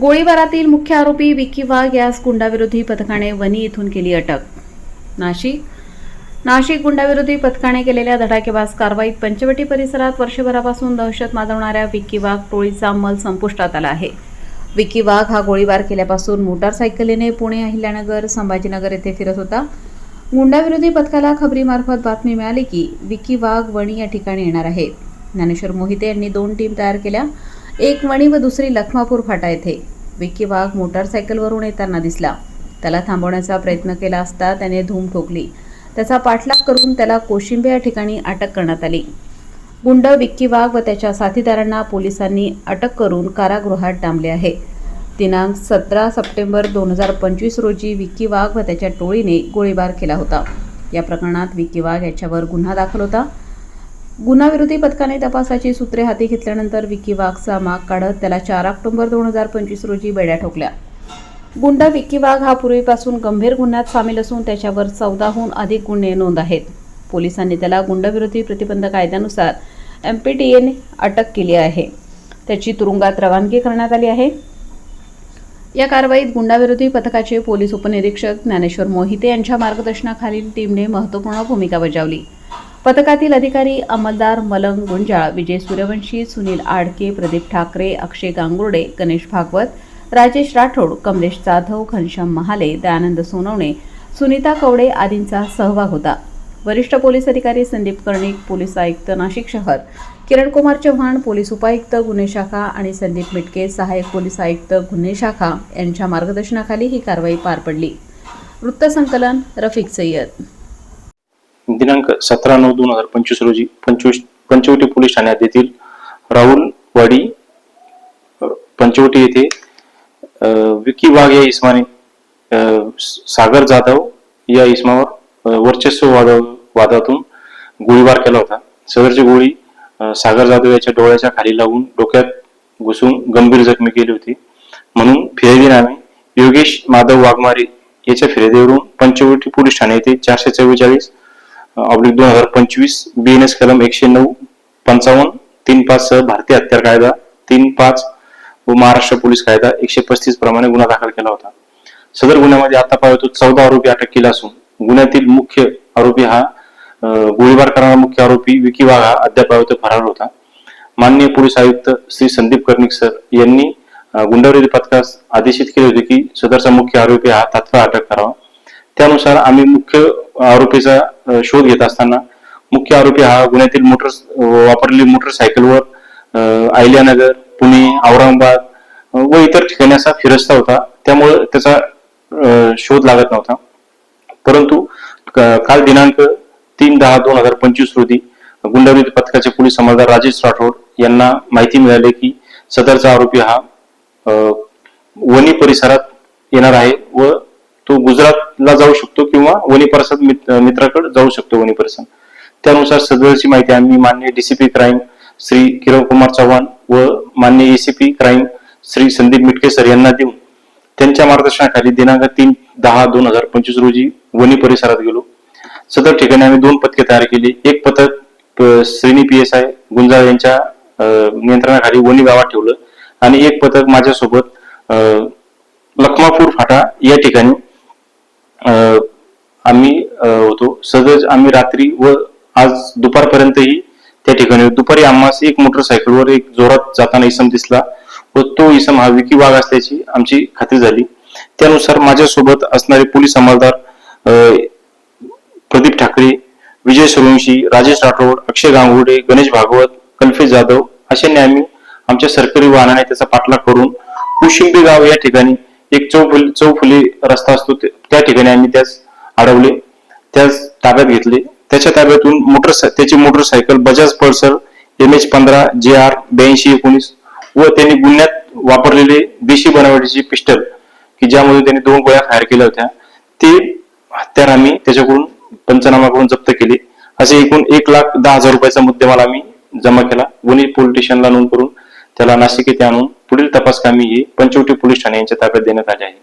गोळीबारातील मुख्य आरोपी विकी वाघ यास गुंडाविरोधी पथकाने वनी येथून केली अटक. नाशिक. नाशिक गुंडाविरोधी पथकाने केलेल्या धडाकेबाज कारवाईत पंचवटी परिसरात वर्षभरापासून दहशत माजवणाऱ्या विकी वाघ टोळीचा मल संपुष्टात आला आहे. विकी वाघ हा गोळीबार केल्यापासून मोटारसायकलीने पुणे अहिल्यानगर संभाजीनगर येथे फिरत होता. गुंडाविरोधी पथकाला खबरीमार्फत बातमी मिळाली की विकी वाघ वणी या ठिकाणी येणार आहे. ज्ञानेश्वर मोहिते यांनी दोन टीम तयार केल्या. एक वणी व दुसरी लखमापूर फाटा येथे. विक्की वाघ मोटारसायकलवरून येताना दिसला. त्याला थांबवण्याचा प्रयत्न केला असता त्याने धूम ठोकली. त्याचा पाठलाग करून त्याला कोशिंबे या ठिकाणी अटक करण्यात आली. गुंड विक्की वाघ व त्याच्या साथीदारांना पोलिसांनी अटक करून कारागृहात डांबले आहे. दिनांक सतरा सप्टेंबर दोन हजार पंचवीस रोजी विक्की वाघ व त्याच्या टोळीने गोळीबार केला होता. या प्रकरणात विक्की वाघ याच्यावर गुन्हा दाखल होता. गुन्हाविरोधी पथकाने तपासाची सूत्रे हाती घेतल्यानंतर विकी वाघचा माग काढत त्याला चार ऑक्टोबर दोन हजार पंचवीस रोजी बेड्या ठोकल्या. गुंड विक्की वाघ हा पूर्वीपासून गंभीर गुन्ह्यात सामील असून त्याच्यावर चौदाहून अधिक गुन्हे नोंद आहेत. पोलिसांनी त्याला गुंडविरोधी प्रतिबंध कायद्यानुसार एम पी टी एने अटक केली आहे. त्याची तुरुंगात रवानगी करण्यात आली आहे. या कारवाईत गुंडाविरोधी पथकाचे पोलीस उपनिरीक्षक ज्ञानेश्वर मोहिते यांच्या मार्गदर्शनाखालील टीमने महत्त्वपूर्ण भूमिका बजावली. पथकातील अधिकारी अंमलदार मलंग गुंजाळ विजय सूर्यवंशी सुनील आडके प्रदीप ठाकरे अक्षय गांगुर्डे गणेश भागवत राजेश राठोड कमलेश जाधव घनश्याम महाले दयानंद सोनवणे सुनीता कवडे आदींचा सहभाग होता. वरिष्ठ पोलीस अधिकारी संदीप कर्णिक पोलीस आयुक्त नाशिक शहर किरण कुमार चव्हाण पोलीस उपायुक्त गुन्हे शाखा आणि संदीप मिटके सहाय्यक पोलीस आयुक्त गुन्हे शाखा यांच्या मार्गदर्शनाखाली ही कारवाई पार पडली. वृत्तसंकलन रफिक सय्यद दिनांक सतरा नऊ दोन हजार पंचवीस रोजी पंचवीस पंचवटी पोलीस ठाण्यात येथील राहुलवाडी पंचवटी येथे विकी वाघ या इसमाने सागर जाधव या इसमावर वर्चस्व वाद वादातून गोळीबार केला होता. सदरची गोळी सागर जाधव याच्या डोळ्याच्या खाली लागून डोक्यात घुसून गंभीर जखमी केली होती. म्हणून फिर्यादी नामे योगेश माधव वाघमारे याच्या फिर्यादीवरून पंचवटी पोलीस ठाणे येथे चारशे चव्वेचाळीस ऑब्लिक दोन हजार पंचवीस बी एन एस कलम एकशे नऊ पंचावन्न तीन पाच सह भारतीय हत्यार कायदा तीन पाच व महाराष्ट्र पोलीस कायदा एकशे पस्तीस प्रमाणे गुन्हा दाखल केला होता. सदर गुन्ह्यामध्ये आतापर्यंत चौदा आरोपी अटक केला असून गुन्ह्यातील मुख्य आरोपी हा गोळीबार करणारा मुख्य आरोपी विकी वाघ हा अद्याप फरार होता. माननीय पोलीस आयुक्त श्री संदीप कर्णिक सर यांनी गुंडावरील पथकास आदेशित केले होते की सदरचा मुख्य आरोपी हा तात्काळ अटक करावा. त्यानुसार आम्ही मुख्य आरोपीचा शोध घेत असताना मुख्य आरोपी हा गुन्ह्यातील मोटर वापरलेली मोटरसायकलवर आयल्यानगर अहिल्यानगर पुणे औरंगाबाद व इतर ठिकाणी असा फिरस्ता होता. त्यामुळे त्याचा शोध लागत नव्हता. परंतु काल दिनांक तीन दहा दोन हजार पंचवीस रोजी गुंडाविरोधी पथकाचे पोलीस अंमलदार राजेश राठोड यांना माहिती मिळाली की सदरचा आरोपी हा वणी परिसरात येणार आहे व तो गुजरातला जाऊ शकतो किंवा वणी परिसरात मित्राकडे जाऊ शकतो वणी त्यानुसार सदरची माहिती आम्ही मान्य डीसीपी क्राईम श्री किरण कुमार चव्हाण व मान्य ACP crime Shri Sandeep Mitke sir यांना देऊन त्यांच्या मार्गदर्शनाखाली दिनांक तीन दहा दोन हजार पंचवीस रोजी वणी परिसरात गेलो. सदर ठिकाणी आम्ही दोन पथके तयार केली. एक पथक श्रीनी श्रेणी पी एस आय गुंजाळ यांच्या नियंत्रणाखाली वणी गावात ठेवलं आणि एक पथक माझ्यासोबत लखमापूर फाटा या ठिकाणी आम्ही होतो. सदर आम्ही रात्री व आज दुपारपर्यंतही त्या ठिकाणी दुपारी आम्हास एक मोटरसायकलवर एक जोरात जाताना इसम दिसला व तो इसम हा विकी वाघ असल्याची आमची खात्री झाली. त्यानुसार माझ्यासोबत असणारे पोलीस अंमलदार प्रदीप ठाकरे विजय सूर्यवंशी राजेश राठोड अक्षय गांगुडे गणेश भागवत कल्फे जाधव अशांनी आम्ही आमच्या सरकारी वाहनाने त्याचा पाठलाग करून कुशिंबी गाव या ठिकाणी एक चौफुली चौफुली रस्ता असतो त्या ठिकाणी आम्ही त्यास अडवले. त्यास ताब्यात घेतले. त्याच्या ताब्यातून मोटर त्याची motorcycle Bajaj Pulsar M H पंधरा जे आर ब्याऐंशी एकोणीस व त्यांनी गुन्ह्यात वापरलेले देशी बनावटीची पिस्टल की ज्यामध्ये त्यांनी दोन गोळ्या फायर केल्या होत्या. ते हत्यार आम्ही त्याच्याकडून पंचनामा करून जप्त केले. असे एकूण एक लाख दहा हजार रुपयाचा मुद्देमाल आम्ही जमा केला. वणी पोलीस स्टेशनला नोंद करून त्याला नाशिक येथे आणून पुढील तपास कामी ही पंचवटी पोलीस ठाणे यांच्या ताब्यात देण्यात आले आहे.